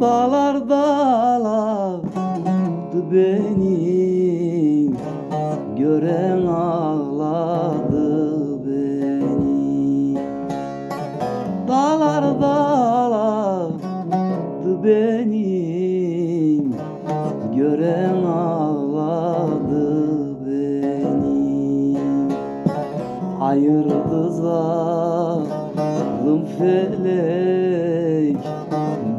Dağlar dağladı beni. Gören ağladı beni. Dağlar dağladı beni. Gören ağladı beni. Ayırdı zalim felek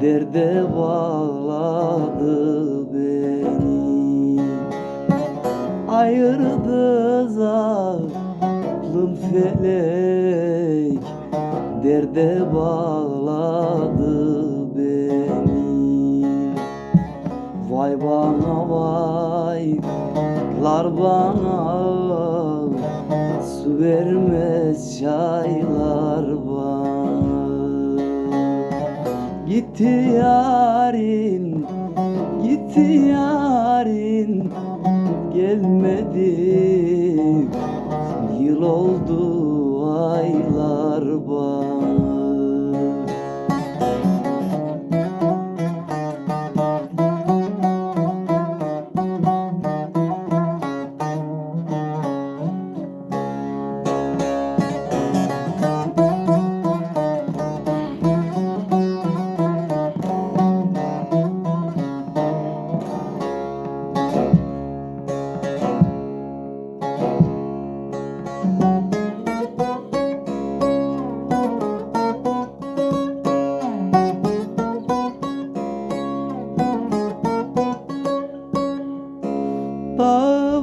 Derde bağladı beni. Ayırdı zalim felek. Derde bağladı beni. Vay bana vay Lar bana Su vermez çaylar Gitti yarim Gitti yarim Gelmedi. Yıl oldu aylar bana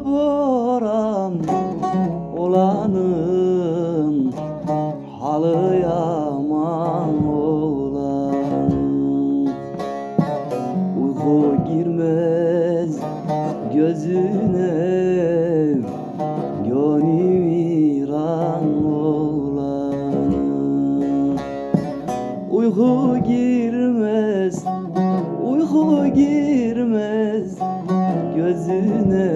boran olanın Halı yaman olanın. Uyku girmez gözüne Gönül viran olanın. Uyku girmez, uyku girmez gözüne.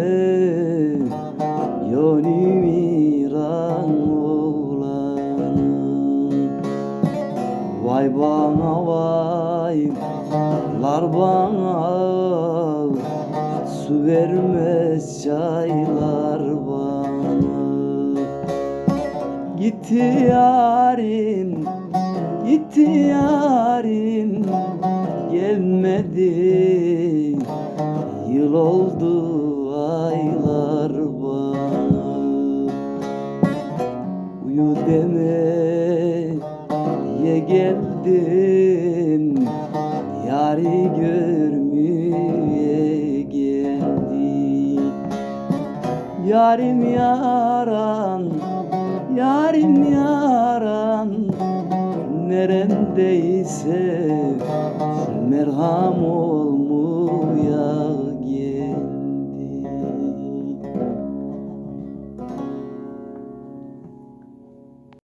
Yoni viran olanın Vay bana vay, lar bana Su vermez çaylar bana. Gitti yarim, gitti yarim Gelmedi, yıl oldu aylar bana Uyu demeye geldim. Yari görmeye geldim. Yarim yaran, yarim yaran Nerendeyse merham ol